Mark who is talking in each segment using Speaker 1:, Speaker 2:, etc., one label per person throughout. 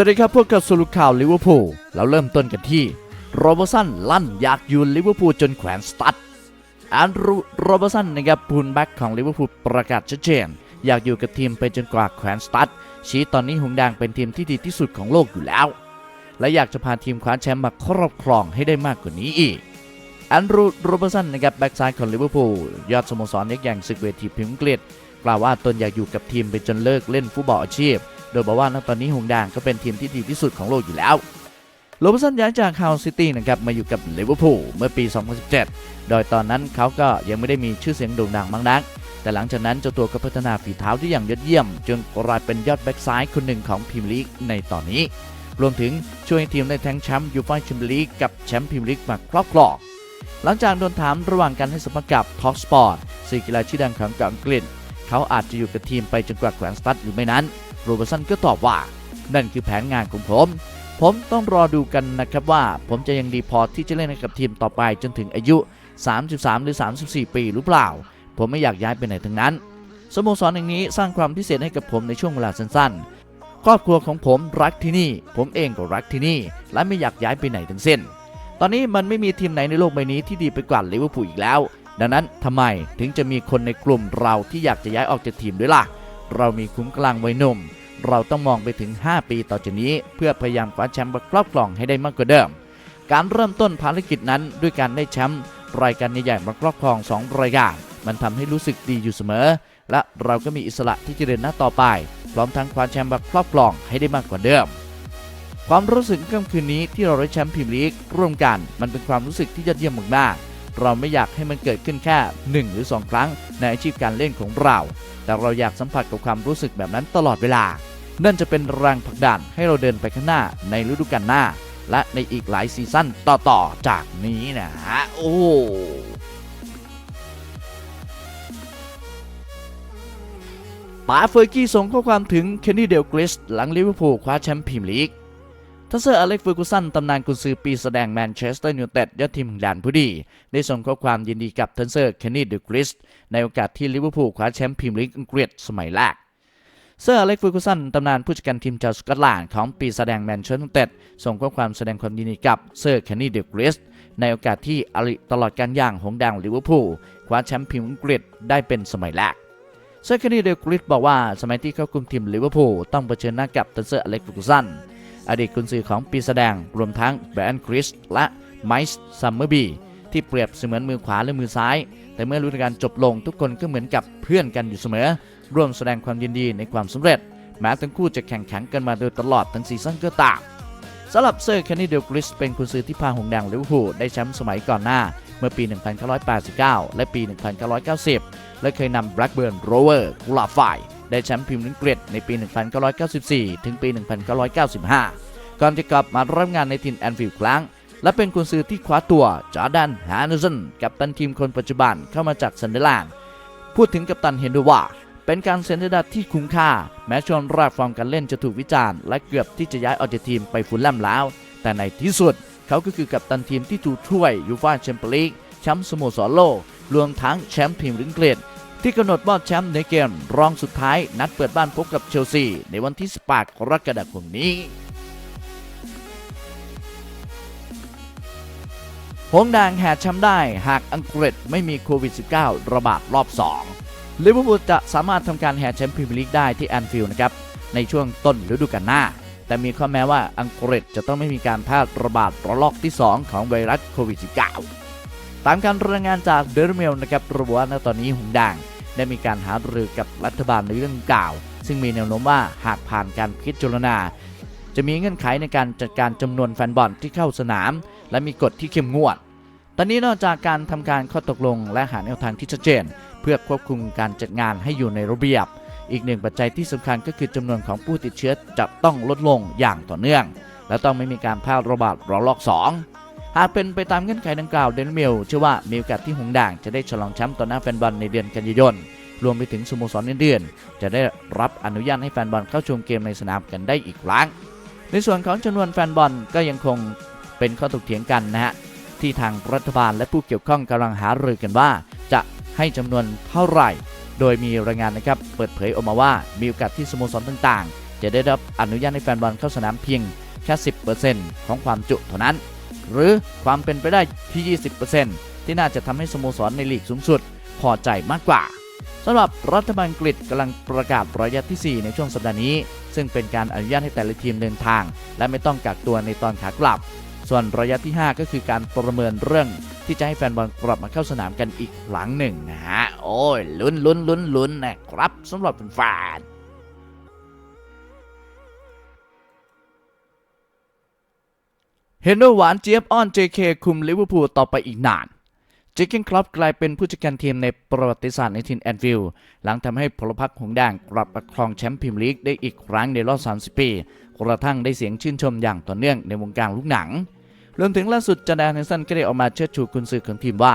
Speaker 1: วัสดีครับพวกกับสรุปข่าวลิเวอร์พูลเราเริ่มต้นกันที่โรเบอร์สันลั่นอยากอยู่ลิเวอร์พูลจนแขวนสตัดแอนดรูโรเบอร์สันนะครับพูลแบ็กของลิเวอร์พูลประกาศชัดเจนอยากอยู่กับทีมไปจนกว่าแขวนสตัดชี้ตอนนี้หงแดงเป็นทีมที่ดีที่สุดของโลกอยู่แล้ว และอยากจะพาทีมคว้าแชมป์มาครอบครองให้ได้มากกว่านี้อีกแอนดรูโรเบอร์สันนะครับแบ็กซ้ายของลิเวอร์พูลยอดสโมสรยักษ์ใหญ่ศึกเวทีพรีเมียร์อังกฤษกล่าวว่าตนอยากอยู่กับทีมไปจนเลิกเล่นฟุตบอลอาชีพ โดยบอกว่าณตอนนี้หงแดงก็เป็นทีมที่ดีที่สุดของโลกอยู่แล้วโรเบสันย้ายจากฮาวซิตี้นะครับมาอยู่กับลิเวอร์พูลเมื่อปี 2017 โดยตอนนั้นเขาก็ยังไม่ได้มีชื่อเสียงโด่งดังมากนัก แต่หลังจากนั้นเจ้าตัวก็พัฒนาฝีเท้าที่อย่างยอดเยี่ยม จนกลายเป็นยอดแบ็กซ้ายคนหนึ่งของพรีเมียร์ลีกในตอนนี้ รวมถึงช่วยให้ทีมได้ทั้งแชมป์ยูฟ่าแชมเปี้ยนลีกกับแชมป์พรีเมียร์ลีกมาครอบครอง หลังจากโดนถามระหว่างการให้สัมภาษณ์กับ Talk Sport สื่อกีฬาชื่อดังของอังกฤษเขาอาจจะอยู่กับทีมไปจนกว่าแขวนสตัดหรือไม่นั้น โรเบอร์สันก็ตอบว่า นั่นคือแผนงานของผม ผมต้องรอดูกันนะครับว่า ผมจะยังดีพอที่จะเล่นกับทีมต่อไปจนถึงอายุ 33 หรือ 34 ปีหรือเปล่า ผมไม่อยากย้ายไปไหนทั้งนั้น สโมสรแห่งนี้สร้างความพิเศษให้กับผมในช่วงเวลาสั้นๆ ครอบครัวของผมรักที่นี่ ผมเองก็รักที่นี่ และไม่อยากย้ายไปไหนทั้งสิ้น ตอนนี้มันไม่มีทีมไหนในโลกใบนี้ที่ดีไปกว่าลิเวอร์พูลอีกแล้วดังนั้นทำไมถึงจะมีคนในกลุ่มเราที่อยากจะย้ายออกจากทีมด้วยล่ะ เรามีคุ้มกลางวัยหนุ่ม เราต้องมองไปถึง 5 ปีต่อจากนี้ เพื่อพยายามคว้าแชมป์ครอบครองให้ได้มากกว่าเดิม การเริ่มต้นภารกิจนั้นด้วยการได้แชมป์รายการใหญ่ๆมาครอบครอง 2 รายการ มันทำให้รู้สึกดีอยู่เสมอ และเราก็มีอิสระที่จะเดินหน้าต่อไป พร้อมทั้งคว้าแชมป์มาครอบครองให้ได้มากกว่าเดิม ความรู้สึกค่ำคืนนี้ที่เราได้แชมป์พรีเมียร์ลีกร่วมกัน มันเป็นความรู้สึกที่ยอดเยี่ยมมากๆเราไม่อยากให้มันเกิดขึ้นแค่ 1 หรือ 2 ครั้ง ในอาชีพการเล่นของเรา แต่เราอยากสัมผัสกับความรู้สึกแบบนั้นตลอดเวลา นั่นจะเป็นแรงผลักดันให้เราเดินไปข้างหน้าในฤดูกาลหน้า และในอีกหลายซีซั่นต่อๆจากนี้นะฮะโอ้ป๋าเฟอร์กี้ส่งข้อความถึงเคนนี่เดลกริสหลังลิเวอร์พูลคว้าแชมป์พรีเมียร์ลีกทัสเซอร์อเล็กซ์เฟอร์กูสันตำนานกุนซือปีแสดงแมนเชสเตอร์ยูไนเต็ดยอดทีมของด่านผู้ดี ได้ส่งข้อความยินดีกับทัสเซอร์เคนนี่เดลกริสในโอกาสที่ลิเวอร์พูลคว้าแชมป์พรีเมียร์ลีกอังกฤษสมัยแรก เซอร์อเล็กฟอร์กูสันตำนานผู้จัดการทีมชาวสกอตแลนด์ของปีแสดงแมนเชสเตอร์ยูไนเต็ดส่งข้อความแสดงความยินดีกับเซอร์เคนนี่เดกริสในโอกาสที่อลิตลอดการย่างหงส์แดงลิเวอร์พูลคว้าแชมป์พรีเมียร์อังกฤษได้เป็นสมัยแรกเซอร์เคนนี่เดกริสบอกว่าสมัยที่เขาคุมทีมลิเวอร์พูลต้องเผชิญหน้ากับเซอร์อเล็กฟอร์กูสันอดีตกุนซือของปีแสดงรวมทั้งแบรนด์คริสและไมซ์ซัมเมอร์บีที่เปรียบเสมือนมือขวาและมือซ้าย แต่เมื่อฤดูกาลจบลงทุกคนก็เหมือนกับเพื่อนกันอยู่เสมอ ร่วมแสดงความยินดีในความสำเร็จ แม้ทั้งคู่จะแข่งขันกันมาโดยตลอดทั้งซีซั่นก็ตามสำหรับเซอร์แคนนี่เดลกริสเป็นกุนซื้อที่พาหงแดงลิเวอร์พูลได้แชมป์สมัยก่อนหน้า เมื่อปี 1989 และปี 1990 และเคยนำแบล็กเบิร์นโรเวอร์กุลาไฟได้แชมป์พรีเมียร์ลีกอังกฤษในปี 1994 ถึงปี 1995 ก่อนจะกลับมารับงานในทีมแอนฟิลด์ครั้ง และเป็นกุนซือที่คว้าตัวจอร์แดนฮาร์นสันกับตันทีมคนปัจจุบันเข้ามาจากซันเดอร์แลนด์ พูดถึงกัปตันเฮนดูว่า เป็นการเซ็นสัญญาที่คุ้มค่า แม้ช่วงแรกฟอร์มการเล่นจะถูกวิจารณ์ และเกือบที่จะย้ายออกจากทีมไปฟุลแลมแล้ว แต่ในที่สุด เขาก็คือกัปตันทีมที่ถูกถ้วยยูฟ่าแชมเปี้ยนลีกแชมป์สโมสรโลกรวมทั้งแชมป์พรีเมียร์ลีกอังกฤษที่กำหนดมอบแชมป์ในเกมรองสุดท้ายนัดเปิดบ้านพบกับเชลซี ในวันที่ 18 กรกฎาคมนี้หงส์แดงแห่แชมป์ได้หากอังกฤษไม่มีโควิด -19 ระบาดรอบ 2 ลิเวอร์พูลจะสามารถทำการแห่แชมป์พรีเมียร์ลีกได้ที่แอนฟิลด์นะครับในช่วงต้นฤดูกาลหน้า แต่มีข้อแม้ว่าอังกฤษจะต้องไม่มีการแพร่ระบาดระลอกที่ 2 ของไวรัสโควิด -19 ตามการรายงานจากเดลเมลนะครับระบุว่าณตอนนี้หงส์แดงได้มีการหารือกับรัฐบาลในเรื่องดังกล่าว ซึ่งมีแนวโน้มว่าหากผ่านการพิจารณา จะมีเงื่อนไขในการจัดการจำนวนแฟนบอลที่เข้าสนาม และมีกฎที่เข้มงวด ตอนนี้นอกจากการทำการข้อตกลงและหาแนวทางที่ชัดเจน เพื่อควบคุมการจัดงานให้อยู่ในระเบียบ อีกหนึ่งปัจจัยที่สำคัญก็คือจำนวนของผู้ติดเชื้อจะต้องลดลงอย่างต่อเนื่อง และต้องไม่มีการแพร่ระบาดระลอก 2 หากเป็นไปตามเงื่อนไขดังกล่าวเดนมิลเชื่อว่ามีโอกาสที่หงด่างจะได้ฉลองแชมป์ต่อหน้าแฟนบอลในเดือนกันยายนรวมไปถึงสโมสรอื่นๆ จะได้รับอนุญาตให้แฟนบอลเข้าชมเกมในสนามกันได้อีกครั้ง ในส่วนของจำนวนแฟนบอลก็ยังคงเป็นข้อถกเถียงกันนะฮะ ที่ทางรัฐบาลและผู้เกี่ยวข้องกำลังหารือกันว่า จะ ให้จำนวนเท่าไหร่ โดยมีรายงานนะครับเปิดเผยออกมาว่ามีโอกาสที่สโมสรต่างๆ จะได้รับอนุญาตให้แฟนบอลเข้าสนามเพียงแค่ 10%ของความจุเท่านั้น หรือความเป็นไปได้ที่ 20%ที่น่าจะทำให้สโมสรในลีกสูงสุด พอใจมากกว่าสำหรับรัฐบาลอังกฤษกำลังประกาศระยะที่ 4 ในช่วงสัปดาห์นี้ ซึ่งเป็นการอนุญาตให้แต่ละทีมเดินทาง และไม่ต้องกักตัวในตอนขากลับ ส่วนระยะที่ 5 ก็คือการประเมินเรื่อง ที่จะให้แฟนบอลกลับมาเข้าสนามกันอีกครั้งหนึ่งนะฮะ โอ้ยลุ้นลุ้นลุ้นลุ้นนะครับสำหรับแฟนเห็นว่าหวานเจี๊ยบอ้อน JK คุมลิเวอร์พูลต่อไปอีกนานเจคเกนคลับกลายเป็นผู้จัดการทีมในประวัติศาสตร์ในทีมแอนฟิลด์หลังทำให้พลพรรคหงแดงกลับมาครองแชมป์พรีเมียร์ลีกได้อีกครั้งในรอบ 30 ปีกระทั่งได้เสียงชื่นชมอย่างต่อเนื่องในวงการลูกหนัง รวมถึงล่าสุดจาแดนเฮนสันก็ได้ออกมาเชิดชูกุนซือของทีมว่า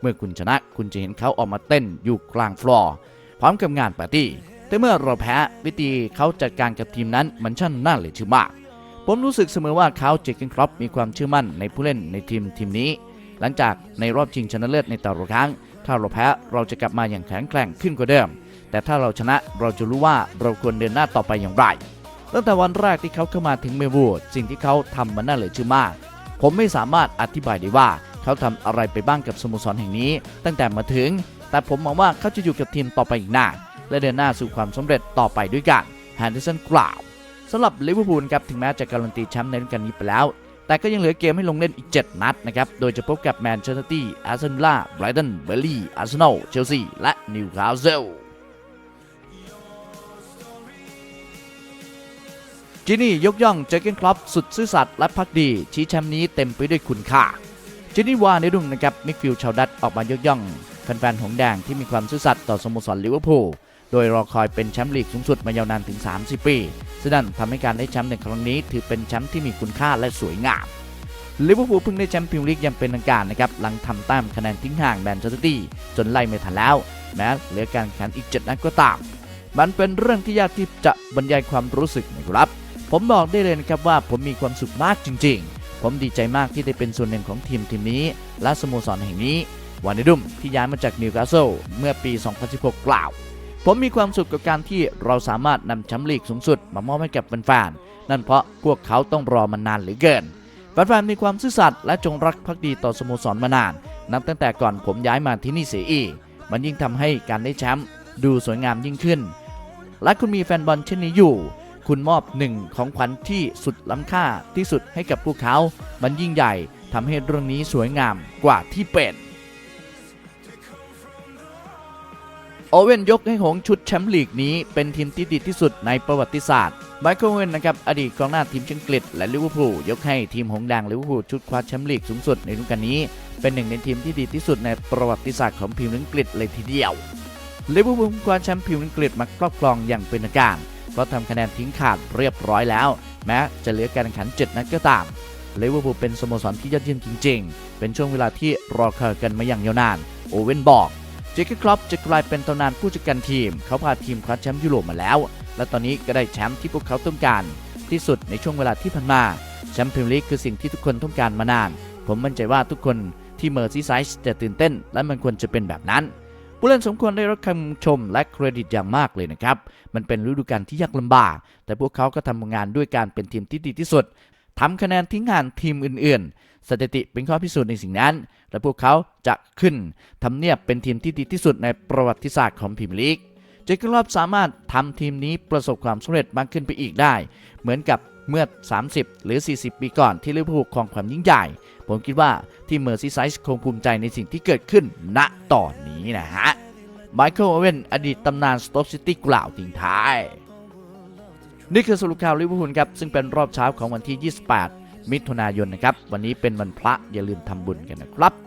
Speaker 1: เมื่อคุณชนะคุณจะเห็นเขาออกมาเต้นอยู่กลางฟลอร์พร้อมกับงานปาร์ตี้ แต่เมื่อเราแพ้วิธีเขาจัดการกับทีมนั้นมันช่างน่าเหลือเชื่อมาก ผมรู้สึกเสมอว่าเขาเจคเกนครอปมีความเชื่อมั่นในผู้เล่นในทีมทีมนี้ หลังจากในรอบชิงชนะเลิศในแต่ละครั้ง ถ้าเราแพ้เราจะกลับมาอย่างแข็งแกร่งขึ้นกว่าเดิม แต่ถ้าเราชนะเราจะรู้ว่าเราควรเดินหน้าต่อไปอย่างไรตั้งแต่วันแรกที่เขาเข้ามาถึงเมลบูสิ่งที่เขาทำมันน่าเหลือเชื่อมาก ผมไม่สามารถอธิบายได้ว่าเขาทำอะไรไปบ้างกับสโมสรแห่งนี้ ตั้งแต่มาถึง แต่ผมมองว่าเขาจะอยู่กับทีมต่อไปอีกนานและเดินหน้าสู่ความสำเร็จต่อไปด้วยกันแฮนเดอร์สันกล่าวสำหรับลิเวอร์พูลครับถึงแม้จะการันตีแชมป์ในฤดูกาลนี้ไปแล้ว แต่ก็ยังเหลือเกมให้ลงเล่นอีก 7 นัดนะครับ โดยจะพบกับแมนเชสเตอร์ซิตี้อาร์เซนอลไบรตันเบอร์ลี่อาร์เซนอลเชลซีและนิวคาสเซิล จินี่ยกย่องเจเกนคลับสุดซื่อสัตย์และพักดี ชี้แชมป์นี้เต็มไปด้วยคุณค่าจินี่วาในรุ่งนะครับมิกฟิลชาวดัตออกมายกย่องแฟนๆหงแดงที่มีความซื่อสัตย์ต่อสโมสรลิเวอร์พูลโดยรอคอยเป็นแชมป์ลีกสูงสุดมายาวนานถึง 30 ปีซึ่งนั่นทำให้การได้แชมป์ในครั้งนี้ ถือเป็นแชมป์ที่มีคุณค่าและสวยงามลิเวอร์พูลเพิ่งได้แชมป์พรีเมียร์ลีกยังเป็นทางการนะครับหลังทำแต้มคะแนนทิ้งห่างแมนเชสเตอร์ตี้จนไล่ไม่ทันแล้ว แม้เหลือการแข่งอีก 7 นัดก็ตาม มันเป็นเรื่องที่ยากที่จะบรรยายความรู้สึกนะครับ ผมบอกได้เลยนะครับว่าผมมีความสุขมากจริง ๆ ผมดีใจมากที่ได้เป็นส่วนหนึ่งของทีมทีมนี้ และสโมสรแห่งนี้วานเดดุมที่ย้ายมาจากนิวคาสเซิลเมื่อปี 2016 กล่าว ผมมีความสุขกับการที่เราสามารถนำแชมป์ลีกสูงสุดมามอบให้กับแฟนๆนั่นเพราะพวกเขาต้องรอมานานเหลือเกินแฟนๆมีความซื่อสัตย์และจงรักภักดีต่อสโมสรมานาน นับตั้งแต่ก่อนผมย้ายมาที่นี่เสียอีก มันยิ่งทำให้การได้แชมป์ดูสวยงามยิ่งขึ้น และคุณมีแฟนบอลเช่นนี้อยู่ คุณมอบหนึ่งของขวัญที่สุดล้ำค่าที่สุดให้กับพวกเขา มันยิ่งใหญ่ทำให้เรื่องนี้สวยงามกว่าที่เป็นโอเว่นยกให้หงชุดแชมป์ลีกนี้เป็นทีมที่ดีที่สุดในประวัติศาสตร์ไมเคิลโอเว่นนะครับอดีตกองหน้าทีมอังกฤษและลิเวอร์พูลยกให้ทีมหงแดงลิเวอร์พูลชุดคว้าแชมป์ลีกสูงสุดในฤดูกาลนี้ เป็นหนึ่งในทีมที่ดีที่สุดในประวัติศาสตร์ของพรีเมียร์อังกฤษเลยทีเดียวลิเวอร์พูลคว้าแชมป์พรีเมียร์อังกฤษมาครอบครองอย่างเป็นทางการ เพราะทำคะแนนทิ้งขาดเรียบร้อยแล้ว แม้จะเหลือการแข่งขัน 7 นัดก็ตามลิเวอร์พูลเป็นสโมสรที่ยอดเยี่ยมจริง ๆ เป็นช่วงเวลาที่รอคอยกันมาอย่างยาวนาน โอเว่นบอกเจคกอร์ครอปจะกลายเป็นตำนานผู้จัดการทีม เขาพาทีมคว้าแชมป์ยุโรปมาแล้ว และตอนนี้ก็ได้แชมป์ที่พวกเขาต้องการ ที่สุดในช่วงเวลาที่ผ่านมาแชมป์พรีเมียร์ลีกคือสิ่งที่ทุกคนต้องการมานาน ผมมั่นใจว่าทุกคนที่เมอร์ซีไซส์จะตื่นเต้น และมันควรจะเป็นแบบนั้น ผู้เล่นสมควรได้รับคำชมและเครดิตอย่างมากเลยนะครับ มันเป็นฤดูกาลที่ยากลำบาก แต่พวกเขาก็ทำงานด้วยการเป็นทีมที่ดีที่สุดทำคะแนนทิ้งห่างทีมอื่น ๆ สถิติเป็นข้อพิสูจน์ในสิ่งนั้น และพวกเขาจะขึ้นทำเนียบเป็นทีมที่ดีที่สุดในประวัติศาสตร์ของพรีเมียร์ลีกเจครอบสามารถทำทีมนี้ประสบความสำเร็จมากขึ้นไปอีกได้ เหมือนกับ เมื่อ 30 หรือ 40 ปีก่อนที่ลิเวอร์พูลครองความยิ่งใหญ่ ผมคิดว่าที่เมอร์ซีไซส์คงภูมิใจในสิ่งที่เกิดขึ้นณตอนนี้นะฮะไมเคิลโอเวนอดีตตำนานสโต๊กซิตี้กล่าวทิ้งท้าย นี่คือสรุปข่าวลิเวอร์พูลครับ ซึ่งเป็นรอบเช้าของวันที่ 28 มิถุนายนนะครับ วันนี้เป็นวันพระอย่าลืมทำบุญกันนะครับ